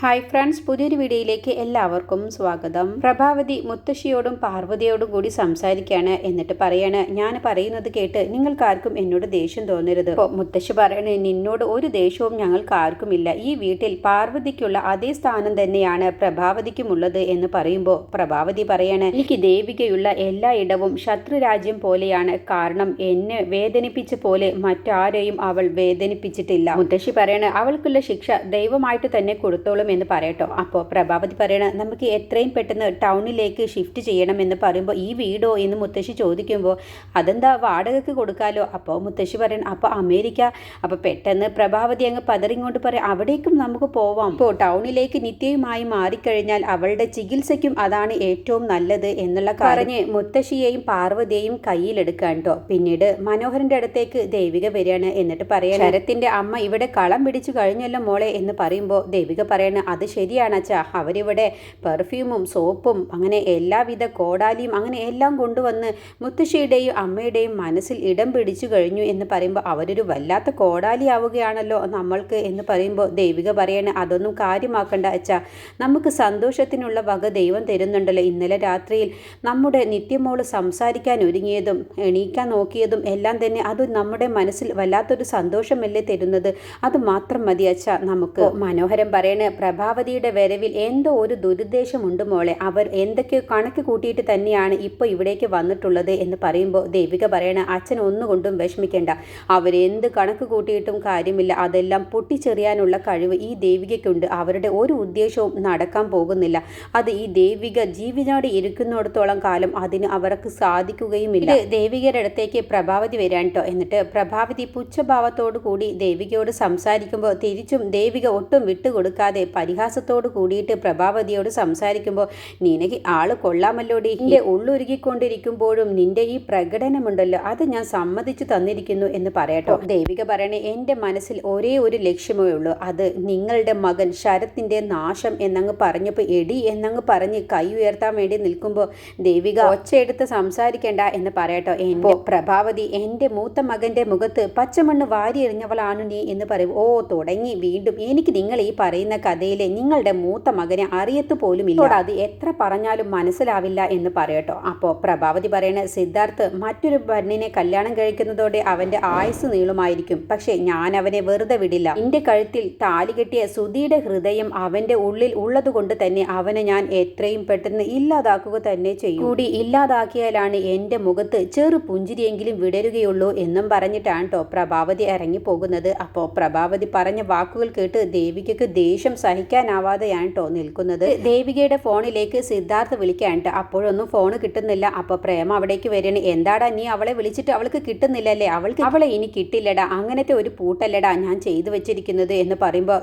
Hi friends പുതിയൊരു വീഡിയോയിലേക്ക് എല്ലാവർക്കും സ്വാഗതം. പ്രഭാവതി മുത്തശ്ശിയോടും പാർവതിയോടും കൂടി സംസാരിക്കുകയാണ് എന്നിട്ട് പറയാണ് ഞാൻ പറയുന്നത് കേട്ട് നിങ്ങൾക്കാർക്കും എന്നോട് ദേഷ്യം തോന്നരുത്. മുത്തശ്ശി പറയണേ നിന്നോട് ഒരു ദേഷ്യവും ഞങ്ങൾക്ക് ആർക്കുമില്ല ഈ വീട്ടിൽ പാർവതിക്കുള്ള അതേ സ്ഥാനം തന്നെയാണ് പ്രഭാവതിക്കുമുള്ളത് എന്ന് പറയുമ്പോൾ പ്രഭാവതി പറയാണ് എനിക്ക് ദേവികയുള്ള എല്ലാ ഇടവും ശത്രുരാജ്യം പോലെയാണ്. കാരണം എന്നെ വേദനിപ്പിച്ച പോലെ മറ്റാരെയും അവൾ വേദനിപ്പിച്ചിട്ടില്ല. മുത്തശ്ശി പറയണ അവൾക്കുള്ള ശിക്ഷ ദൈവമായിട്ട് തന്നെ കൊടുത്തോളും എന്ന് പറയട്ടോ. അപ്പോൾ പ്രഭാവതി പറയണ നമുക്ക് എത്രയും പെട്ടെന്ന് ടൗണിലേക്ക് ഷിഫ്റ്റ് ചെയ്യണം എന്ന് പറയുമ്പോൾ ഈ വീടോ എന്ന് മുത്തശ്ശി ചോദിക്കുമ്പോൾ അതെന്താ വാടകയ്ക്ക് കൊടുക്കാലോ? അപ്പോൾ മുത്തശ്ശി പറയണം അപ്പോൾ അമേരിക്ക അപ്പോൾ പെട്ടെന്ന് പ്രഭാവതി അങ്ങ് പതറിങ്ങോട്ട് പറയും അവിടേക്കും നമുക്ക് പോവാം. അപ്പോൾ ടൗണിലേക്ക് നിത്യയുമായി മാറിക്കഴിഞ്ഞാൽ അവളുടെ ചികിത്സയ്ക്കും അതാണ് ഏറ്റവും നല്ലത് എന്നുള്ള പറഞ്ഞ് മുത്തശ്ശിയെയും പാർവതിയെയും കയ്യിലെടുക്കാൻ കേട്ടോ പിന്നീട് മനോഹരന്റെ അടുത്തേക്ക് ദേവിക വരികയാണ്. എന്നിട്ട് പറയാൻ ശരത്തിന്റെ അമ്മ ഇവിടെ കളം പിടിച്ചു കഴിഞ്ഞല്ലോ മോളെ എന്ന് പറയുമ്പോൾ ദേവിക പറയണ അത് ശരിയാണ് അച്ഛാ. അവരിവിടെ പെർഫ്യൂമും സോപ്പും അങ്ങനെ എല്ലാവിധ കോടാലിയും അങ്ങനെ എല്ലാം കൊണ്ടുവന്ന് മുത്തശ്ശിയുടെയും അമ്മയുടെയും മനസ്സിൽ ഇടം പിടിച്ചു കഴിഞ്ഞു എന്ന് പറയുമ്പോൾ അവരൊരു വല്ലാത്ത കോടാലി ആവുകയാണല്ലോ നമ്മൾക്ക് എന്ന് പറയുമ്പോൾ ദൈവിക പറയണ അതൊന്നും കാര്യമാക്കണ്ട അച്ഛാ. നമുക്ക് സന്തോഷത്തിനുള്ള വക ദൈവം തരുന്നുണ്ടല്ലോ. ഇന്നലെ രാത്രിയിൽ നമ്മുടെ നിത്യമോൾ സംസാരിക്കാൻ ഒരുങ്ങിയതും എണീക്കാൻ നോക്കിയതും എല്ലാം തന്നെ അത് നമ്മുടെ മനസ്സിൽ വല്ലാത്തൊരു സന്തോഷമല്ലേ തരുന്നത്? അത് മാത്രം മതി അച്ഛാ. നമുക്ക് മനോഹരം പറയണ പ്രഭാവതിയുടെ വരവിൽ എന്തോ ഒരു ദുരുദ്ദേശമുണ്ട് മോളെ. അവർ എന്തൊക്കെയോ കണക്ക് കൂട്ടിയിട്ട് തന്നെയാണ് ഇപ്പോൾ ഇവിടേക്ക് വന്നിട്ടുള്ളത് എന്ന് പറയുമ്പോൾ ദേവിക പറയണ അച്ഛൻ ഒന്നുകൊണ്ടും വിഷമിക്കേണ്ട. അവരെന്ത് കണക്ക് കൂട്ടിയിട്ടും കാര്യമില്ല. അതെല്ലാം പൊട്ടിച്ചെറിയാനുള്ള കഴിവ് ഈ ദേവികയ്ക്കുണ്ട്. അവരുടെ ഒരു ഉദ്ദേശവും നടക്കാൻ പോകുന്നില്ല. അത് ഈ ദേവിക ജീവിതോടെ ഇരിക്കുന്നിടത്തോളം കാലം അതിന് അവർക്ക് സാധിക്കുകയുമില്ല. ദേവികയുടെ അടുത്തേക്ക് പ്രഭാവതി വരാൻ എന്നിട്ട് പ്രഭാവതി പുച്ഛഭാവത്തോടു കൂടി ദേവികയോട് സംസാരിക്കുമ്പോൾ തിരിച്ചും ദേവിക ഒട്ടും വിട്ടുകൊടുക്കാതെ പരിഹാസത്തോട് കൂടിയിട്ട് പ്രഭാവതിയോട് സംസാരിക്കുമ്പോൾ നിനക്ക് ആൾ കൊള്ളാമല്ലോടി. ഡിന്റെ ഉള്ളുരുകിക്കൊണ്ടിരിക്കുമ്പോഴും നിന്റെ ഈ പ്രകടനമുണ്ടല്ലോ. അത് ഞാൻ സമ്മതിച്ചു തന്നിരിക്കുന്നു എന്ന് പറയട്ടോ. ദേവിക പറയണേ എന്റെ മനസ്സിൽ ഒരേ ഒരു ലക്ഷ്യമേ ഉള്ളൂ. അത് നിങ്ങളുടെ മകൻ ശരത്തിന്റെ നാശം എന്നങ്ങ് പറഞ്ഞപ്പോൾ എടി എന്നങ്ങ് പറഞ്ഞ് കൈ ഉയർത്താൻ വേണ്ടി നിൽക്കുമ്പോൾ ദേവിക ഒച്ചയെടുത്ത് സംസാരിക്കേണ്ട എന്ന് പറയട്ടോ. എന്റെ പ്രഭാവതി എന്റെ മൂത്ത മകന്റെ മുഖത്ത് പച്ചമണ്ണ് വാരി എറിഞ്ഞവളാണ് നീ എന്ന് പറയും. ഓ തുടങ്ങി. വീണ്ടും എനിക്ക് നിങ്ങൾ ഈ പറയുന്ന കഥയിലെ നിങ്ങളുടെ മൂത്ത മകനെ അറിയത്തു ഇല്ല അത് എത്ര പറഞ്ഞാലും മനസ്സിലാവില്ല എന്ന് പറയട്ടോ. അപ്പോൾ പ്രഭാവതി പറയണ സിദ്ധാർത്ഥ് മറ്റൊരു പെണ്ണിനെ കല്യാണം കഴിക്കുന്നതോടെ അവന്റെ ആയുസ് നീളുമായിരിക്കും. പക്ഷേ ഞാൻ അവനെ വെറുതെ വിടില്ല. എന്റെ കഴുത്തിൽ താലി കെട്ടിയ സുധിയുടെ ഹൃദയം അവന്റെ ഉള്ളിൽ ഉള്ളതുകൊണ്ട് തന്നെ അവനെ ഞാൻ എത്രയും പെട്ടെന്ന് ഇല്ലാതാക്കുക തന്നെ ചെയ്യും. കൂടി ഇല്ലാതാക്കിയാലാണ് എന്റെ മുഖത്ത് ചെറു പുഞ്ചിരിയെങ്കിലും വിടരുകയുള്ളൂ എന്നും പറഞ്ഞിട്ടാണ് കേട്ടോ പ്രഭാവതി ഇറങ്ങിപ്പോകുന്നത്. അപ്പോൾ പ്രഭാവതി പറഞ്ഞ വാക്കുകൾ കേട്ട് ദേവികയ്ക്ക് ദേഷ്യം സഹിക്കാനാവാതെയാണ് കേട്ടോ നിൽക്കുന്നത്. ദേവികയുടെ ഫോണിലേക്ക് സിദ്ധാർത്ഥ് വിളിക്കാൻ അപ്പോഴൊന്നും ഫോൺ കിട്ടുന്നില്ല. അപ്പോൾ പ്രേമ അവിടേക്ക് വരണേ എന്താടാ നീ അവളെ വിളിച്ചിട്ട് അവൾക്ക് കിട്ടുന്നില്ലല്ലേ? അവൾക്ക് അവളെ ഇനി കിട്ടില്ലടാ. അങ്ങനത്തെ ഒരു പൂട്ടല്ലടാ ഞാൻ ചെയ്തു വെച്ചിരിക്കുന്നത് എന്ന് പറയുമ്പോൾ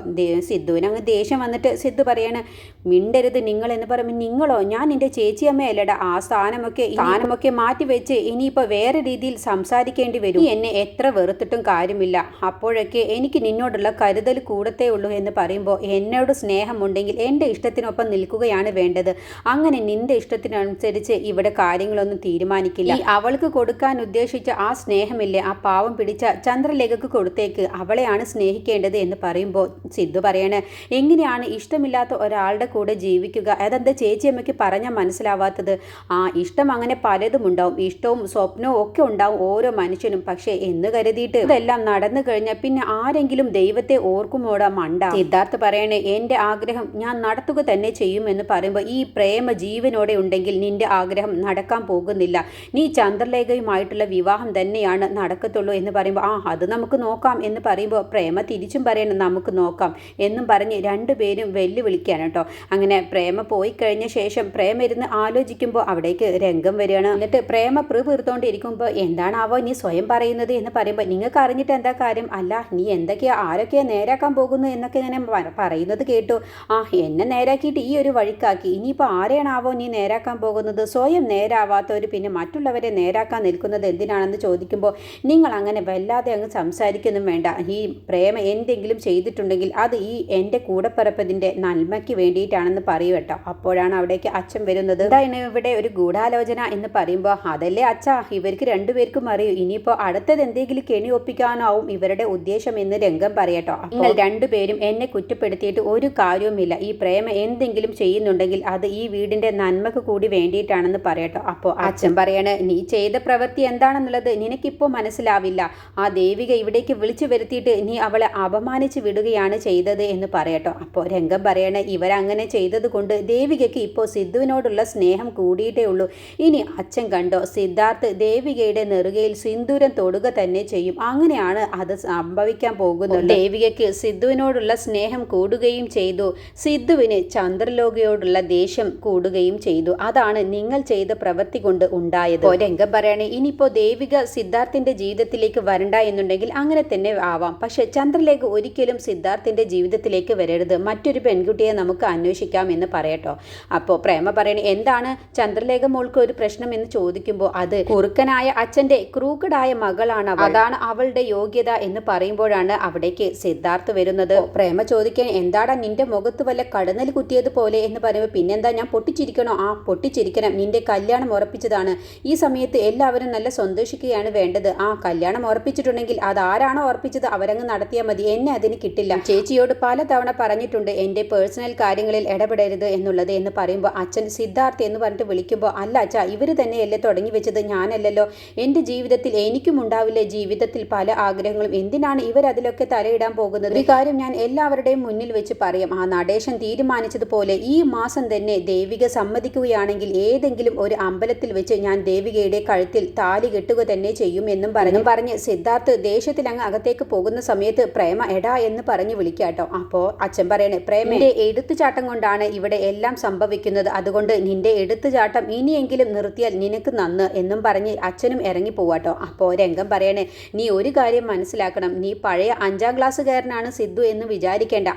സിദ്ധുവിന് അങ്ങ് ദേഷ്യം വന്നിട്ട് സിദ്ധു പറയാണ് മിണ്ടരുത് നിങ്ങൾ എന്ന് പറയുമ്പോൾ നിങ്ങളോ? ഞാൻ എന്റെ ചേച്ചിയമ്മയല്ലടാ ആ സ്ഥാനമൊക്കെ സ്ഥാനമൊക്കെ മാറ്റി വെച്ച് ഇനിയിപ്പോൾ വേറെ രീതിയിൽ സംസാരിക്കേണ്ടി വരും. എന്നെ എത്ര വെറുത്തിട്ടും കാര്യമില്ല. അപ്പോഴൊക്കെ എനിക്ക് നിന്നോടുള്ള കരുതൽ കൂടത്തേ ഉള്ളൂ എന്ന് പറയുമ്പോൾ എന്നോട് സ്നേഹമുണ്ടെങ്കിൽ എന്റെ ഇഷ്ടത്തിനൊപ്പം നിൽക്കുകയാണ് വേണ്ടത്. അങ്ങനെ നിന്റെ ഇഷ്ടത്തിനനുസരിച്ച് ഇവിടെ കാര്യങ്ങളൊന്നും തീരുമാനിക്കില്ല. ഈ അവൾക്ക് കൊടുക്കാൻ ഉദ്ദേശിച്ച ആ സ്നേഹമില്ലേ? ആ പാവം പിടിച്ച ചന്ദ്രലേഖക്ക് കൊടുത്തേക്ക്. അവളെയാണ് സ്നേഹിക്കേണ്ടത് എന്ന് പറയുമ്പോൾ സിദ്ധു പറയണേ എങ്ങനെയാണ് ഇഷ്ടമില്ലാത്ത ഒരാളുടെ കൂടെ ജീവിക്കുക? അതെന്താ ചേച്ചിയമ്മയ്ക്ക് പറഞ്ഞാൽ മനസ്സിലാവാത്തത്? ആ ഇഷ്ടം അങ്ങനെ പലതും ഉണ്ടാവും. ഇഷ്ടവും സ്വപ്നവും ഒക്കെ ഉണ്ടാവും ഓരോ മനുഷ്യനും. പക്ഷേ എന്ന് കരുതിയിട്ട് ഇതെല്ലാം നടന്നു കഴിഞ്ഞാൽ പിന്നെ ആരെങ്കിലും ദൈവത്തെ ഓർക്കുമോടാ മണ്ട? സിദ്ധാർത്ഥ് പറയണേ എന്റെ ആഗ്രഹം ഞാൻ നടത്തുക തന്നെ ചെയ്യുമെന്ന് പറയുമ്പോൾ ഈ പ്രേമ ജീവനോടെ ഉണ്ടെങ്കിൽ നിന്റെ ആഗ്രഹം നടക്കാൻ പോകുന്നില്ല. നീ ചന്ദ്രലേഖയുമായിട്ടുള്ള വിവാഹം തന്നെയാണ് നടക്കത്തുള്ളൂ എന്ന് പറയുമ്പോൾ ആ അത് നമുക്ക് നോക്കാം എന്ന് പറയുമ്പോൾ പ്രേമ തിരിച്ചും പറയണം നമുക്ക് നോക്കാം എന്നും പറഞ്ഞ് രണ്ടുപേരും വെല്ലുവിളിക്കുകയാണ് കേട്ടോ. അങ്ങനെ പ്രേമ പോയി കഴിഞ്ഞ ശേഷം പ്രേമ ഇരുന്ന് ആലോചിക്കുമ്പോൾ അവിടേക്ക് രംഗം വരികയാണ്. എന്നിട്ട് പ്രേമ പ്രി വീർത്തോണ്ടിരിക്കുമ്പോൾ എന്താണാവോ നീ സ്വയം പറയുന്നത് എന്ന് പറയുമ്പോൾ നിങ്ങൾക്ക് അറിഞ്ഞിട്ട് എന്താ കാര്യം? അല്ല നീ എന്തൊക്കെയാ ആരൊക്കെയാ നേരാക്കാൻ പോകുന്നു എന്നൊക്കെ ഇങ്ങനെ പ- പറയുന്നത് കേട്ടു. ആ എന്നെ നേരാക്കിയിട്ട് ഈ ഒരു വഴിക്കാക്കി. ഇനിയിപ്പോൾ ആരെയാണാവോ നീ നേരാക്കാൻ പോകുന്നത്? സ്വയം നേരാവാത്തവർ പിന്നെ മറ്റുള്ളവരെ നേരാക്കാൻ നിൽക്കുന്നത് എന്തിനാണെന്ന് ചോദിക്കുമ്പോൾ നിങ്ങൾ അങ്ങനെ വല്ലാതെ അങ്ങ് സംസാരിക്കുന്നു വേണ്ട. ഈ പ്രേമ എന്തെങ്കിലും ചെയ്തിട്ടുണ്ടെങ്കിൽ അത് ഈ എന്റെ കൂടപ്പിറപ്പതിന്റെ നന്മയ്ക്ക് വേണ്ടിയിട്ടാണെന്ന് പറയൂ കേട്ടോ. അപ്പോഴാണ് അവിടേക്ക് അച്ഛൻ വരുന്നത്. എന്താണ് ഇവിടെ ഒരു ഗൂഢാലോചന എന്ന് പറയുമ്പോൾ അതല്ലേ അച്ഛ ഇവർക്ക് രണ്ടുപേർക്കും അറിയൂ. ഇനിയിപ്പോൾ അടുത്തത് എന്തെങ്കിലും കെണി ഒപ്പിക്കാനാവും ഇവരുടെ ഉദ്ദേശം എന്ന് രംഗം പറയട്ടോ. നിങ്ങൾ രണ്ടുപേരും എന്നെ കുറ്റപ്പെടുത്തിയിട്ട് ഒരു കാര്യവുമില്ല. ഈ പ്രേമ എന്തെങ്കിലും ചെയ്യുന്നുണ്ടെങ്കിൽ അത് ഈ വീടിന്റെ നന്മക്ക് കൂടി വേണ്ടിയിട്ടാണെന്ന് പറയട്ടോ. അപ്പോൾ അച്ഛൻ പറയാണ് നീ ചെയ്ത പ്രവൃത്തി എന്താണെന്നുള്ളത് നിനക്കിപ്പോൾ മനസ്സിലാവില്ല. ആ ദേവിക ഇവിടേക്ക് വിളിച്ചു വരുത്തിയിട്ട് നീ അവളെ അപമാനിച്ച് വിടുകയാണ് ചെയ്തത് എന്ന് പറയട്ടോ. അപ്പോൾ രംഗം പറയണ ഇവരങ്ങനെ ചെയ്തത് കൊണ്ട് ദേവികയ്ക്ക് ഇപ്പോൾ സിദ്ധുവിനോടുള്ള സ്നേഹം കൂടിയിട്ടേ ഉള്ളൂ. ഇനി അച്ഛൻ കണ്ടോ സിദ്ധാർത്ഥ് ദേവികയുടെ നെറുകയിൽ സിന്ദൂരം തൊടുക തന്നെ ചെയ്യും. അങ്ങനെയാണ് അത് സംഭവിക്കാൻ പോകുന്നത്. ദേവികയ്ക്ക് സിദ്ധുവിനോടുള്ള സ്നേഹം കൂടുകയും ചെയ്തു. സിദ്ധുവിന് ചന്ദ്രലോകയോടുള്ള ദേഷ്യം കൂടുകയും ചെയ്തു. അതാണ് നിങ്ങൾ ചെയ്ത പ്രവൃത്തി കൊണ്ട് ഉണ്ടായത്. രംഗം പറയണേ ഇനിയിപ്പോ ദേവിക സിദ്ധാർത്ഥിന്റെ ജീവിതത്തിലേക്ക് വരണ്ട എന്നുണ്ടെങ്കിൽ അങ്ങനെ തന്നെ ആവാം. പക്ഷെ ചന്ദ്രലേഖ ഒരിക്കലും സിദ്ധാർത്ഥിന്റെ ജീവിതത്തിലേക്ക് വരരുത്. മറ്റൊരു പെൺകുട്ടിയെ നമുക്ക് അന്വേഷിക്കാം എന്ന് പറയട്ടോ. അപ്പോൾ പ്രേമ പറയണേ എന്താണ് ചന്ദ്രലേഖ മോൾക്ക് ഒരു പ്രശ്നം എന്ന് ചോദിക്കുമ്പോൾ അത് കുറുക്കനായ അച്ഛന്റെ ക്രൂക്കഡായ മകളാണ്. അതാണ് അവളുടെ യോഗ്യത എന്ന് പറയുമ്പോഴാണ് അവിടേക്ക് സിദ്ധാർത്ഥ് വരുന്നത്. പ്രേമ ചോദിക്കാൻ എന്താടാ നിന്റെ മുഖത്ത് വല്ല കടന്നൽ കുത്തിയതുപോലെ എന്ന് പറയുമ്പോൾ പിന്നെന്താ ഞാൻ പൊട്ടിച്ചിരിക്കണോ? ആ പൊട്ടിച്ചിരിക്കണം. നിന്റെ കല്യാണം ഉറപ്പിച്ചതാണ്. ഈ സമയത്ത് എല്ലാവരും നല്ല സന്തോഷിക്കുകയാണ് വേണ്ടത്. ആ കല്യാണം ഉറപ്പിച്ചിട്ടുണ്ടെങ്കിൽ അത് ആരാണോ ഉറപ്പിച്ചത് അവരങ്ങ് നടത്തിയാൽ മതി. എന്നെ അതിന് കിട്ടില്ല. ചേച്ചിയോട് പലതവണ പറഞ്ഞിട്ടുണ്ട് എന്റെ പേഴ്സണൽ കാര്യങ്ങളിൽ ഇടപെടരുത് എന്നുള്ളത് എന്ന് പറയുമ്പോൾ അച്ഛൻ സിദ്ധാർത്ഥ് എന്ന് പറഞ്ഞിട്ട് വിളിക്കുമ്പോൾ അല്ല അച്ഛാ ഇവർ തന്നെയല്ലേ തുടങ്ങി വെച്ചത്? ഞാനല്ലല്ലോ. എന്റെ ജീവിതത്തിൽ എനിക്കും ഉണ്ടാവില്ല? ജീവിതത്തിൽ പല ആഗ്രഹങ്ങളും. എന്തിനാണ് ഇവരതിലൊക്കെ തലയിടാൻ പോകുന്നത്? ഒരു കാര്യം ഞാൻ എല്ലാവരുടെയും മുന്നിൽ വെച്ച് പറയാം. ആ നടേശൻ തീരുമാനിച്ചതുപോലെ ഈ മാസം തന്നെ ദേവിക സമ്മതിക്കുകയാണെങ്കിൽ ഏതെങ്കിലും ഒരു അമ്പലത്തിൽ വെച്ച് ഞാൻ ദേവികയുടെ കഴുത്തിൽ താലി കെട്ടുക തന്നെ ചെയ്യും എന്നും പറഞ്ഞു. പറഞ്ഞ് സിദ്ധാർത്ഥ് ദേഷ്യത്തിൽ അങ്ങ് അകത്തേക്ക് പോകുന്ന സമയത്ത് പ്രേമ എടാ എന്ന് പറഞ്ഞു വിളിക്കാട്ടോ. അപ്പോ അച്ഛൻ പറയണേ പ്രേമന്റെ എടുത്തുചാട്ടം കൊണ്ടാണ് ഇവിടെ എല്ലാം സംഭവിക്കുന്നത്. അതുകൊണ്ട് നിന്റെ എടുത്തുചാട്ടം ഇനിയെങ്കിലും നിർത്തിയാൽ നിനക്ക് നന്ന് എന്നും പറഞ്ഞ് അച്ഛനും ഇറങ്ങി പോവാട്ടോ. അപ്പോൾ രംഗം പറയണേ നീ ഒരു കാര്യം മനസ്സിലാക്കണം. നീ പഴയ അഞ്ചാം ക്ലാസ്സുകാരനാണ് സിദ്ധു എന്ന് വിചാരിക്കേണ്ട.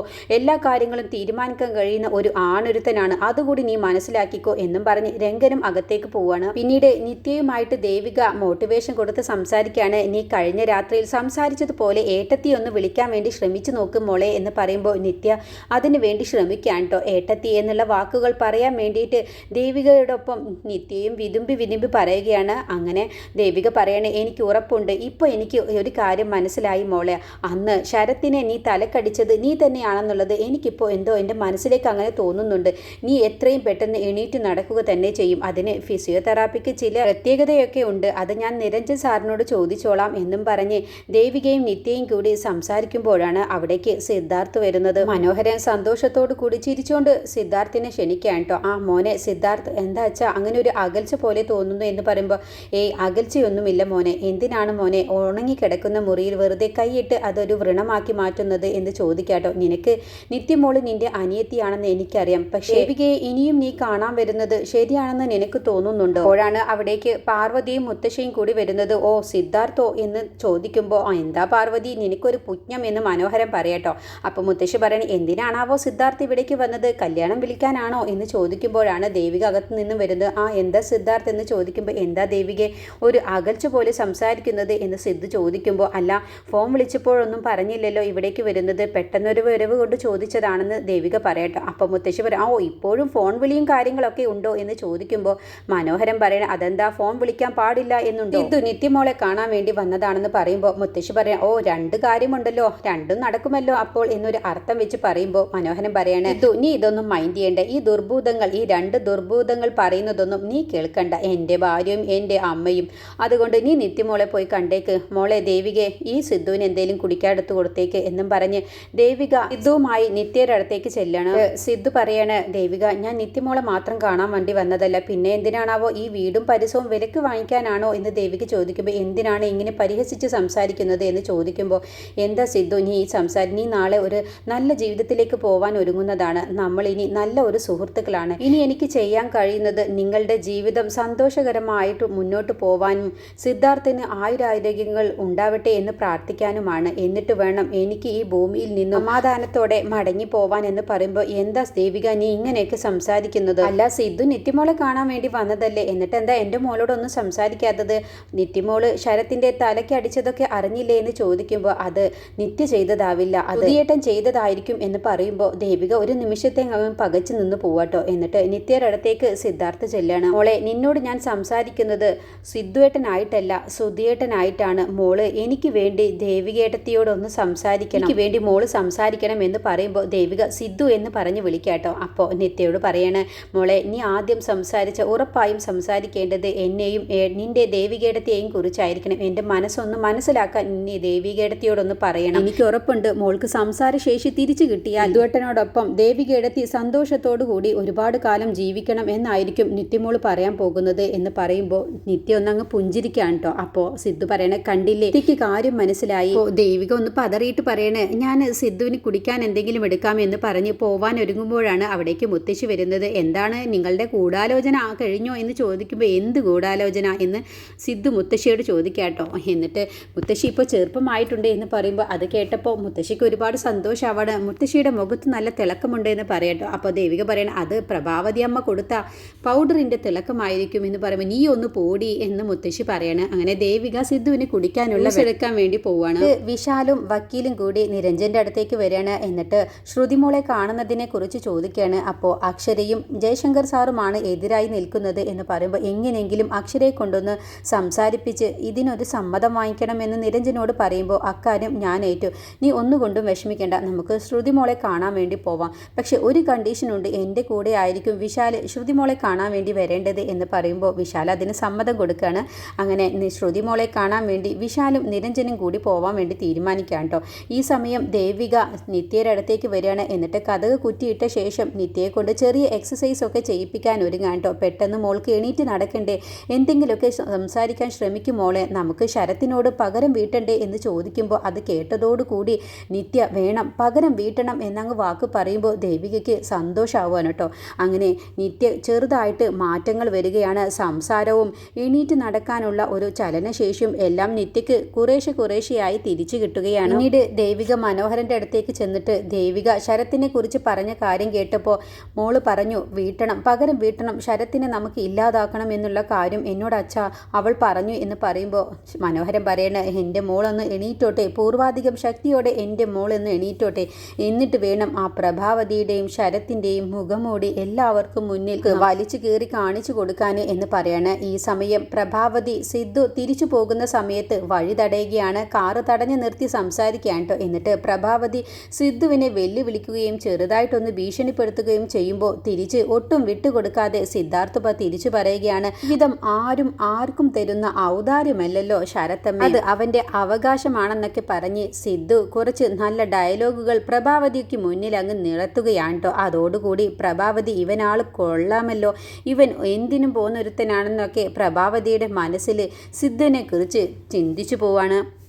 അവനിപ്പോ എല്ലാ കാര്യങ്ങളും തീരുമാനിക്കാൻ കഴിയുന്ന ഒരു ആണൊരുത്തനാണ്. അതുകൂടി നീ മനസ്സിലാക്കിക്കോ എന്നും പറഞ്ഞ് രംഗനും അകത്തേക്ക് പോവാണ്. പിന്നീട് നിത്യയുമായിട്ട് ദേവിക മോട്ടിവേഷൻ കൊടുത്ത് സംസാരിക്കുകയാണ് നീ കഴിഞ്ഞ രാത്രിയിൽ സംസാരിച്ചതുപോലെ ഏട്ടത്തി ഒന്ന് വിളിക്കാൻ വേണ്ടി ശ്രമിച്ചു നോക്കും മോളെ എന്ന് പറയുമ്പോൾ നിത്യ അതിനു വേണ്ടി ശ്രമിക്കാൻ കേട്ടോ ഏട്ടത്തി എന്നുള്ള വാക്കുകൾ പറയാൻ വേണ്ടിയിട്ട് ദേവികയോടൊപ്പം നിത്യയും വിതുമ്പി വിതുമ്പി പറയുകയാണ്. അങ്ങനെ ദേവിക പറയണേ എനിക്ക് ഉറപ്പുണ്ട്. ഇപ്പോൾ എനിക്ക് ഒരു കാര്യം മനസ്സിലായി മോളെ. അന്ന് ശരത്തിനെ നീ തലക്കടിച്ചത് നീ തന്നെയാണെന്നുള്ളത് എനിക്കിപ്പോൾ എന്തോ എന്റെ മനസ്സിലേക്ക് അങ്ങനെ തോന്നുന്നുണ്ട്. നീ എത്രയും പെട്ടെന്ന് എണീറ്റ് നടക്കുക തന്നെ ചെയ്യും. അതിന് ഫിസിയോതെറാപ്പിക്ക് ചില പ്രത്യേകതയൊക്കെ ഉണ്ട്. അത് ഞാൻ നിരഞ്ജൻ സാറിനോട് ചോദിച്ചോളാം എന്നും പറഞ്ഞ് ദേവികയും നിത്യയും കൂടി സംസാരിക്കുമ്പോഴാണ് അവിടേക്ക് സിദ്ധാർത്ഥ് വരുന്നത്. മനോഹരൻ സന്തോഷത്തോടു കൂടി ചിരിച്ചുകൊണ്ട് സിദ്ധാർത്ഥിനെ ക്ഷണിക്കാൻ കേട്ടോ ആ മോനെ സിദ്ധാർത്ഥ് എന്താ വെച്ചാൽ അങ്ങനെ ഒരു അകൽച്ച പോലെ തോന്നുന്നു എന്ന് പറയുമ്പോൾ ഏയ് അകൽച്ചയൊന്നുമില്ല മോനെ. എന്തിനാണ് മോനെ ഉണങ്ങി കിടക്കുന്ന മുറിയിൽ വെറുതെ കൈയിട്ട് അതൊരു വ്രണമാക്കി മാറ്റുന്നത് എന്ന് ചോദിക്കാട്ടോ. നിനക്ക് നിത്യമോൾ നിന്റെ അനിയത്തിയാണെന്ന് എനിക്കറിയാം. പക്ഷേ ദേവികയെ ഇനിയും നീ കാണാൻ വരുന്നത് ശരിയാണെന്ന് നിനക്ക് തോന്നുന്നുണ്ടോ? അപ്പോഴാണ് അവിടേക്ക് പാർവതിയും മുത്തശ്ശയും കൂടി വരുന്നത്. ഓ സിദ്ധാർത്ഥോ എന്ന് ചോദിക്കുമ്പോൾ ആ എന്താ പാർവതി? നിനക്കൊരു പുജ്ഞം എന്ന് മനോഹരം പറയട്ടോ. അപ്പോൾ മുത്തശ്ശി പറയണ എന്തിനാണാവോ സിദ്ധാർത്ഥ് ഇവിടേക്ക് വന്നത്? കല്യാണം വിളിക്കാനാണോ? എന്ന് ചോദിക്കുമ്പോഴാണ് ദേവിക അകത്ത് നിന്നും വരുന്നത്. ആ എന്താ സിദ്ധാർത്ഥ്? എന്ന് ചോദിക്കുമ്പോൾ എന്താ ദേവികെ ഒരു അകൽച്ച പോലെ സംസാരിക്കുന്നത്? എന്ന് സിദ്ധു ചോദിക്കുമ്പോൾ അല്ല ഫോൺ വിളിച്ചപ്പോഴൊന്നും പറഞ്ഞില്ലല്ലോ ഇവിടേക്ക് വരുന്നത്. പെട്ടെന്നൊരു വരവ് കൊണ്ട് ചോദിച്ചതാണെന്ന് ദേവിക പറയട്ടോ. അപ്പം മുത്തശ്ശി പറയാം ഓ ഇപ്പോഴും ഫോൺ വിളിയും കാര്യങ്ങളൊക്കെ ഉണ്ടോ? എന്ന് ചോദിക്കുമ്പോൾ മനോഹരൻ പറയണ അതെന്താ ഫോൺ വിളിക്കാൻ പാടില്ല എന്നുണ്ടോ? ഇത് നിത്യമോളെ കാണാൻ വേണ്ടി വന്നതാണെന്ന് പറയുമ്പോൾ മുത്തശ്ശി പറയാം ഓ രണ്ട് കാര്യമുണ്ടല്ലോ രണ്ടും നടക്കുമല്ലോ അപ്പോൾ എന്നൊരു അർത്ഥം വെച്ച് പറയുമ്പോൾ മനോഹരൻ പറയണേ നീ ഇതൊന്നും മൈൻഡ് ചെയ്യേണ്ട. ഈ ദുർഭൂതങ്ങൾ ഈ രണ്ട് ദുർഭൂതങ്ങൾ പറയുന്നതൊന്നും നീ കേൾക്കണ്ട. എന്റെ ഭാര്യയും എന്റെ അമ്മയും. അതുകൊണ്ട് നീ നിത്യമോളെ പോയി കണ്ടേക്ക്. മോളെ ദേവികെ ഈ സിദ്ധുവിന് എന്തെങ്കിലും കുടിക്കാടുത്ത് കൊടുത്തേക്ക് എന്നും പറഞ്ഞ് ദേവിക സിദ്ധുവുമായി നിത്യയുടെ അടുത്തേക്ക് ചെല്ലാണ് സിദ്ധു പറയാണ് ദേവിക ഞാൻ നിത്യമോളെ മാത്രം കാണാൻ വേണ്ടി വന്നതല്ല. പിന്നെ എന്തിനാണാവോ ഈ വീടും പരിസവും വിലക്ക് വാങ്ങിക്കാനാണോ? എന്ന് ദേവിക്ക് ചോദിക്കുമ്പോൾ എന്തിനാണ് ഇങ്ങനെ പരിഹസിച്ച് സംസാരിക്കുന്നത്? എന്ന് ചോദിക്കുമ്പോൾ എന്താ സിദ്ധു നീ ഈ സംസാരി നീ നാളെ ഒരു നല്ല ജീവിതത്തിലേക്ക് പോവാൻ ഒരുങ്ങുന്നതാണ്. നമ്മൾ ഇനി നല്ല ഒരു സുഹൃത്തുക്കളാണ്. ഇനി എനിക്ക് ചെയ്യാൻ കഴിയുന്നത് നിങ്ങളുടെ ജീവിതം സന്തോഷകരമായിട്ട് മുന്നോട്ട് പോവാനും സിദ്ധാർത്ഥിന് ആയുരാരോഗ്യങ്ങൾ ഉണ്ടാവട്ടെ എന്ന് പ്രാർത്ഥിക്കാനുമാണ്. എന്നിട്ട് വേണം എനിക്ക് ഈ ഭൂമിയിൽ നിന്നും സമാധാനത്തോടെ മടങ്ങി പോവാൻ എന്ന് പറയുമ്പോൾ എന്താ ദേവിക നീ ഇങ്ങനെയൊക്കെ സംസാരിക്കുന്നത്? അല്ല സിദ്ധു നിത്യമോളെ കാണാൻ വേണ്ടി വന്നതല്ലേ? എന്നിട്ട് എന്താ എന്റെ മോളോടൊന്നും സംസാരിക്കാത്തത്? നിത്യമോൾ ശരത്തിന്റെ തലയ്ക്ക് അടിച്ചതൊക്കെ അറിഞ്ഞില്ലേ എന്ന് ചോദിക്കുമ്പോൾ അത് നിത്യ ചെയ്തതാവില്ല. അത് ചെയ്തതായിരിക്കും എന്ന് പറയുമ്പോൾ ദേവിക ഒരു നിമിഷത്തെ അവൻ പകച്ചു നിന്ന് പോവാട്ടോ എന്നിട്ട് നിത്യയുടെ അടുത്തേക്ക് സിദ്ധാർത്ഥ ചെല്ലാണ്. മോളെ നിന്നോട് ഞാൻ സംസാരിക്കുന്നത് സിദ്ധുവേട്ടനായിട്ടല്ല സുധിയേട്ടനായിട്ടാണ്. മോൾ എനിക്ക് വേണ്ടി ദേവികേട്ടത്തിയോടൊന്ന് സംസാരിക്കണം. എനിക്ക് വേണ്ടി മോൾ സംസാരിക്കണം. വിളിക്കണം എന്ന് പറയുമ്പോൾ ദേവിക സിദ്ധു എന്ന് പറഞ്ഞ് വിളിക്കാട്ടോ അപ്പോൾ നിത്യയോട് പറയണേ മോളെ നീ ആദ്യം സംസാരിച്ച ഉറപ്പായും സംസാരിക്കേണ്ടത് എന്നെയും നിന്റെ ദേവികേടത്തെയും കുറിച്ചായിരിക്കണം. എന്റെ മനസ്സൊന്ന് മനസ്സിലാക്കാൻ നീ ദേവികേടത്തിയോടൊന്ന് പറയണം. എനിക്ക് ഉറപ്പുണ്ട്. മോൾക്ക് സംസാരശേഷി തിരിച്ചു കിട്ടിയാൽ ദുവട്ടനോടൊപ്പം ദേവികേടത്തി സന്തോഷത്തോടു കൂടി ഒരുപാട് കാലം ജീവിക്കണം എന്നായിരിക്കും നിത്യമോൾ പറയാൻ പോകുന്നത് എന്ന് പറയുമ്പോൾ നിത്യ ഒന്നങ്ങ് പുഞ്ചിരിക്കാൻ കേട്ടോ. അപ്പോൾ സിദ്ധു പറയണേ കണ്ടില്ലേ? എനിക്ക് കാര്യം മനസ്സിലായി. ദേവിക ഒന്ന് പതറിയിട്ട് പറയണേ ഞാൻ സിദ്ധുവിന് കുടിക്കാൻ എന്തെങ്കിലും എടുക്കാം എന്ന് പറഞ്ഞ് പോവാൻ ഒരുങ്ങുമ്പോഴാണ് അവിടേക്ക് മുത്തശ്ശി വരുന്നത്. എന്താണ് നിങ്ങളുടെ ഗൂഢാലോചന? കഴിഞ്ഞോ എന്ന് ചോദിക്കുമ്പോൾ എന്ത് ഗൂഢാലോചന എന്ന് സിദ്ധു മുത്തശ്ശിയോട് ചോദിക്കാട്ടോ എന്നിട്ട് മുത്തശ്ശി ഇപ്പോൾ ചെറുപ്പമായിട്ടുണ്ട് എന്ന് പറയുമ്പോൾ അത് കേട്ടപ്പോൾ മുത്തശ്ശിക്ക് ഒരുപാട് സന്തോഷമാവാണ് മുത്തശ്ശിയുടെ മുഖത്ത് നല്ല തിളക്കമുണ്ട് എന്ന് പറയട്ടോ അപ്പോൾ ദേവിക പറയണം അത് പ്രഭാവതി അമ്മ കൊടുത്ത പൗഡറിന്റെ തിളക്കമായിരിക്കും എന്ന് പറയുമ്പോൾ നീ ഒന്ന് പോടി എന്ന് മുത്തശ്ശി പറയണം. അങ്ങനെ ദേവിക സിദ്ധുവിന് കുടിക്കാനുള്ള എടുക്കാൻ വേണ്ടി പോവുകയാണ് വിശാലും വക്കീലും കൂടി നിരഞ്ജന്റെ അടുത്തേക്ക് വരികയാണ്. എന്നിട്ട് ശ്രുതിമോളെ കാണുന്നതിനെ കുറിച്ച് ചോദിക്കുകയാണ് അപ്പോൾ അക്ഷരയും ജയശങ്കർ സാറുമാണ് എതിരായി നിൽക്കുന്നത് എന്ന് പറയുമ്പോൾ എങ്ങനെയെങ്കിലും അക്ഷരയെ കൊണ്ടൊന്ന് സംസാരിപ്പിച്ച് ഇതിനൊരു സമ്മതം വാങ്ങിക്കണമെന്ന് നിരഞ്ജനോട് പറയുമ്പോൾ അക്കാര്യം ഞാൻ ഏറ്റു. നീ ഒന്നുകൊണ്ടും വിഷമിക്കേണ്ട. നമുക്ക് ശ്രുതിമോളെ കാണാൻ വേണ്ടി പോവാം. പക്ഷെ ഒരു കണ്ടീഷനുണ്ട് എന്റെ കൂടെ ആയിരിക്കും വിശാൽ ശ്രുതിമോളെ കാണാൻ വേണ്ടി വരേണ്ടത് എന്ന് പറയുമ്പോൾ വിശാൽ അതിന് സമ്മതം കൊടുക്കുകയാണ് അങ്ങനെ ശ്രുതി ശ്രുതിമോളെ കാണാൻ വേണ്ടി വിശാലും നിരഞ്ജനും കൂടി പോവാൻ വേണ്ടി തീരുമാനിക്കാം കേട്ടോ. ഈ സമയം ദേവിക നിത്യയുടെ അടുത്തേക്ക് വരികയാണ്. എന്നിട്ട് കഥക് കുറ്റിയിട്ട ശേഷം നിത്യയെ കൊണ്ട് ചെറിയ എക്സസൈസ് ഒക്കെ ചെയ്യിപ്പിക്കാൻ ഒരുങ്ങാൻ കേട്ടോ പെട്ടെന്ന് മോൾക്ക് എണീറ്റ് നടക്കണ്ടേ? എന്തെങ്കിലുമൊക്കെ സംസാരിക്കാൻ ശ്രമിക്കും മോളെ. നമുക്ക് ശരത്തിനോട് പകരം വീട്ടണ്ടേ എന്ന് ചോദിക്കുമ്പോൾ അത് കേട്ടതോടുകൂടി നിത്യ വേണം പകരം വീട്ടണം എന്നങ്ങ് വാക്ക് പറയുമ്പോൾ ദേവികയ്ക്ക് സന്തോഷമാവാണ് കേട്ടോ അങ്ങനെ നിത്യ ചെറുതായിട്ട് മാറ്റങ്ങൾ വരികയാണ്. സംസാരവും എണീറ്റ് നടക്കാനുള്ള ഒരു ചലനശേഷിയും എല്ലാം നിത്യക്ക് കുറേശ്ശെ കുറേശ്ശെയായി തിരിച്ചു കിട്ടുകയാണ്. പിന്നീട് ദേവിക മനോഹരന്റെ അടുത്തേക്ക് ചെന്നിട്ട് ദേവിക ശരത്തിനെ കുറിച്ച് പറഞ്ഞ കാര്യം കേട്ടപ്പോൾ മോൾ പറഞ്ഞു വീട്ടണം പകരം വീട്ടണം ശരത്തിനെ നമുക്ക് ഇല്ലാതാക്കണം എന്നുള്ള കാര്യം എന്നോട് അച്ഛ അവൾ പറഞ്ഞു എന്ന് പറയുമ്പോൾ മനോഹരൻ പറയണ എന്റെ മോളൊന്ന് എണീറ്റോട്ടെ പൂർവാധികം ശക്തിയോടെ എന്റെ മോളൊന്ന് എണീറ്റോട്ടെ എന്നിട്ട് വേണം ആ പ്രഭാവതിയുടെയും ശരത്തിന്റെയും മുഖമൂടി എല്ലാവർക്കും മുന്നിൽ വലിച്ചു കീറി കാണിച്ചു കൊടുക്കാൻ എന്ന് പറയാണ്. ഈ സമയം പ്രഭാവതി സിദ്ധു തിരിച്ചു പോകുന്ന സമയത്ത് വഴി തടയുകയാണ് കാറ് തടഞ്ഞു നിർത്തി സംസാരിക്കുകയാണ് കേട്ടോ എന്നിട്ട് പ്രഭാവതി സിദ്ധുവിനെ വെല്ലുവിളിക്കുകയും ചെറുതായിട്ടൊന്ന് ഭീഷണിപ്പെടുത്തുകയും ചെയ്യുമ്പോൾ തിരിച്ച് ഒട്ടും വിട്ടുകൊടുക്കാതെ സിദ്ധാർത്ഥ തിരിച്ചു പറയുകയാണ് വിധം ആരും ആർക്കും തരുന്ന ഔദാര്യമല്ലല്ലോ ശരത്തമ്മ. അത് അവന്റെ അവകാശമാണെന്നൊക്കെ പറഞ്ഞ് സിദ്ധു കുറച്ച് നല്ല ഡയലോഗുകൾ പ്രഭാവതിക്ക് മുന്നിൽ അങ്ങ് നിറത്തുകയാണ് കേട്ടോ. അതോടുകൂടി പ്രഭാവതി ഇവനാൾ കൊള്ളാമല്ലോ. ഇവൻ എന്തിനും പോന്നൊരുത്തനാണെന്നൊക്കെ പ്രഭാവതിയുടെ മനസ്സിൽ സിദ്ധുവിനെ കുറിച്ച് ചിന്തിച്ചു പോവാണ്.